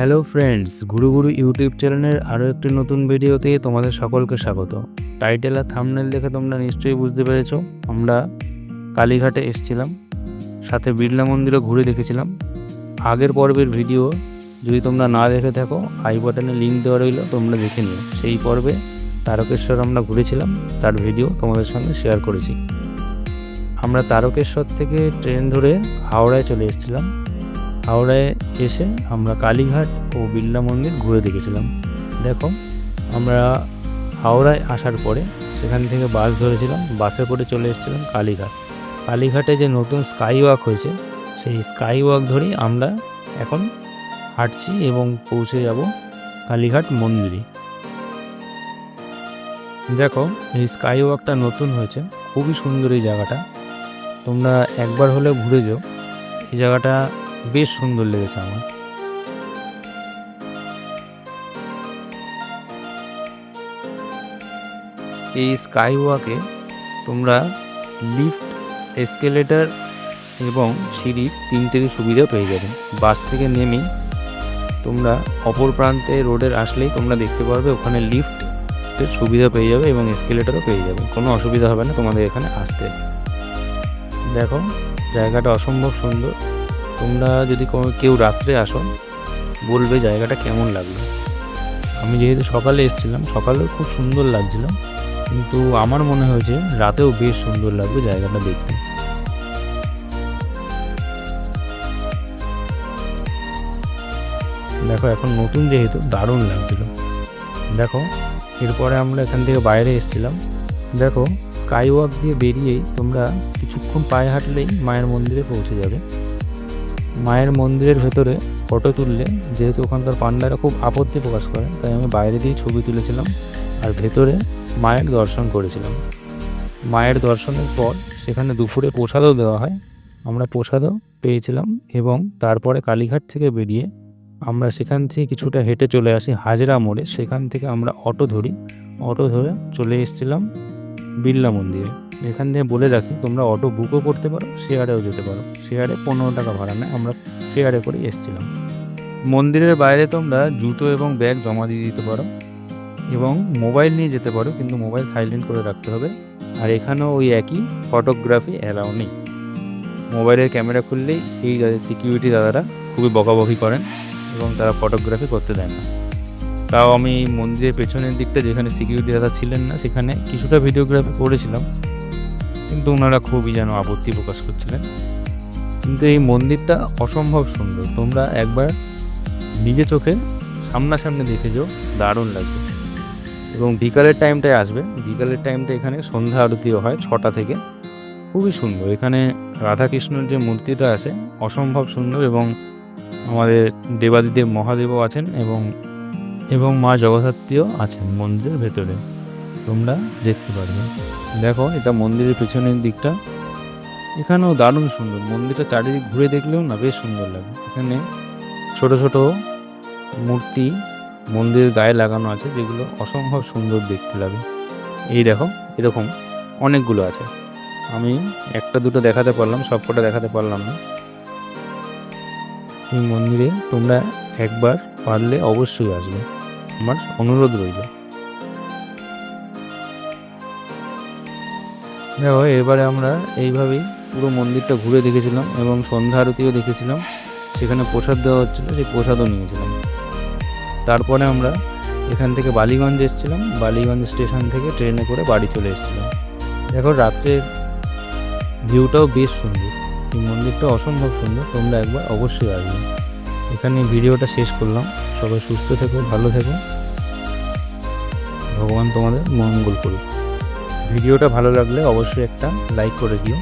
Hello friends গুরু গুরু YouTube চ্যানেলের আরও একটি নতুন ভিডিওতে তোমাদের সকলকে স্বাগত। টাইটেল আর থামনেল দেখে তোমরা নিশ্চয়ই বুঝতে পেরেছ। আমরা কালীঘাটে এসেছিলাম, সাথে বিড়লা মন্দিরও ঘুরে দেখেছিলাম। আগের পর্বের ভিডিও যদি তোমরা না দেখে থাকো আই বাটনে লিঙ্ক দেওয়া রইল, তোমরা দেখে নিও। সেই পর্বে তারকেশ্বর আমরা ঘুরেছিলাম, তার ভিডিও তোমাদের সঙ্গে শেয়ার করেছি। আমরা তারকেশ্বর থেকে ট্রেন ধরে হাওড়ায় চলে এসেছিলাম। হাওড়ায় এসে আমরা কালীঘাট ও বিড়লা মন্দির ঘুরে দেখেছিলাম। দেখো, আমরা হাওড়ায় আসার পরে সেখান থেকে বাস ধরেছিলাম, বাসে করে চলে এসেছিলাম কালীঘাট। কালীঘাটে যে নতুন স্কাই ওয়াক হয়েছে, সেই স্কাই ওয়াক ধরেই আমরা এখন হাঁটছি এবং পৌঁছে যাব কালীঘাট মন্দিরে। দেখো, এই স্কাই ওয়াকটা নতুন হয়েছে, খুবই সুন্দর এই জায়গাটা। তোমরা একবার হলেও ঘুরে যাও। এই জায়গাটা বেশ সুন্দর লেগেছে আমার। এই স্কাই ওয়াকে তোমরা লিফট, এসকেলেটর এবং সিঁড়ির তিনটেরই সুবিধা পেয়ে যাবে। বাস থেকে নেমেই তোমরা অপর প্রান্তে রোডের আসলেই তোমরা দেখতে পারবে ওখানে লিফটের সুবিধা পেয়ে যাবে এবং এসকেলেটরও পেয়ে যাবে। কোনো অসুবিধা হবে না তোমাদের এখানে আসতে। দেখো, জায়গাটা অসম্ভব সুন্দর। তোমরা যদি কেউ রাত্রে আসো, বলবে জায়গাটা কেমন লাগল। আমি যেহেতু সকালে এসেছিলাম, সকালেও খুব সুন্দর লাগছিল, কিন্তু আমার মনে হয়েছে রাতেও বেশ সুন্দর লাগবে জায়গাটা দেখতে। দেখো, এখন নতুন যেহেতু, দারুণ লাগছিল। দেখো, এরপরে আমরা এখান থেকে বাইরে এসেছিলাম। দেখো স্কাই ওয়াক দিয়ে বেরিয়েই তোমরা কিছুক্ষণ পায়ে হাঁটলেই মায়ের মন্দিরে পৌঁছে যাবে। মায়ের মন্দিরের ভেতরে ফটো তুললে, যেহেতু ওখানকার পান্ডারা খুব আপত্তি প্রকাশ করে, তাই আমি বাইরে দিয়ে ছবি তুলেছিলাম আর ভেতরে মায়ের দর্শন করেছিলাম। মায়ের দর্শনের পর সেখানে দুপুরে প্রসাদও দেওয়া হয়। আমরা প্রসাদও পেয়েছিলাম এবং তারপরে কালীঘাট থেকে বেরিয়ে আমরা সেখান থেকে কিছুটা হেঁটে চলে আসি হাজরা মোড়ে। সেখান থেকে আমরা অটো ধরি। অটো ধরে চলে এসেছিলাম বিড়লা মন্দিরে। এখান থেকে বলে রাখি, তোমরা অটো বুকও করতে পারো শেয়ারেও যেতে পারো। শেয়ারে পনেরো টাকা ভাড়া নেয়, আমরা শেয়ারে করে এসেছিলাম। মন্দিরের বাইরে তোমরা জুতো এবং ব্যাগ জমা দিয়ে দিতে পারো এবং মোবাইল নিয়ে যেতে পারো, কিন্তু মোবাইল সাইলেন্ট করে রাখতে হবে। আর এখানেও ওই একই ফটোগ্রাফি অ্যালাউ নেই। মোবাইলের ক্যামেরা খুললেই এই সিকিউরিটি দাদারা খুবই বকাবকি করেন এবং তারা ফটোগ্রাফি করতে দেয় না। তাও আমি মন্দিরের পেছনের দিকটা যেখানে সিকিউরিটি দাদা ছিলেন না, সেখানে কিছুটা ভিডিওগ্রাফি করেছিলাম। কিন্তু ওনারা খুবই যেন আপত্তি প্রকাশ করছিলেন। কিন্তু এই মন্দিরটা অসম্ভব সুন্দর। তোমরা একবার নিজে চোখে সামনাসামনি দেখে যাও, দারুণ লাগবে। এবং বিকালের টাইমটায় আসবে। বিকালের টাইমটা এখানে সন্ধ্যা আরতিও হয়, ছটা থেকে। খুবই সুন্দর। এখানে রাধাকৃষ্ণের যে মূর্তিটা আছে, অসম্ভব সুন্দর এবং আমাদের দেবাদিদেব মহাদেবও আছেন এবং এবং মা জগদ্ধাত্রীও আছেন মন্দিরের ভেতরে। তোমরা দেখতে পারবে। দেখো, এটা মন্দিরের পেছনের দিকটা। এখানেও দারুণ সুন্দর। মন্দিরটা চারিদিক ঘুরে দেখলেও না বেশ সুন্দর লাগে। এখানে ছোট ছোট মূর্তি, মন্দিরের গায়ে লাগানো আছে, যেগুলো অসম্ভব সুন্দর দেখতে লাগে। এই দেখো, এরকম অনেকগুলো আছে। আমি একটা, দুটো দেখাতে পারলাম, সবকটা দেখাতে পারলাম না। এই মন্দিরে তোমরা একবার পারলে অবশ্যই আসবে। আমার অনুরোধ রইল। দেখো, এবারে আমরা এইভাবেই পুরো মন্দিরটা ঘুরে দেখেছিলাম এবং সন্ধ্যা আরতিও দেখেছিলাম। সেখানে প্রসাদ দেওয়া হচ্ছিল, সেই প্রসাদও নিয়েছিলাম। তারপরে আমরা এখান থেকে বালিগঞ্জ এসেছিলাম। বালিগঞ্জ স্টেশন থেকে ট্রেনে করে বাড়ি চলে এসেছিলাম। দেখো, রাত্রের ভিউটাও বেশ সুন্দর। এই মন্দিরটা অসম্ভব সুন্দর, তোমরা একবার অবশ্যই আসবে। এখানে ভিডিওটা শেষ করলাম। সবাই সুস্থ থেকো, ভালো থেকো। ভগবান তোমাদের মঙ্গল করুক। ভিডিওটা ভালো লাগলে অবশ্যই একটা লাইক করে দিও।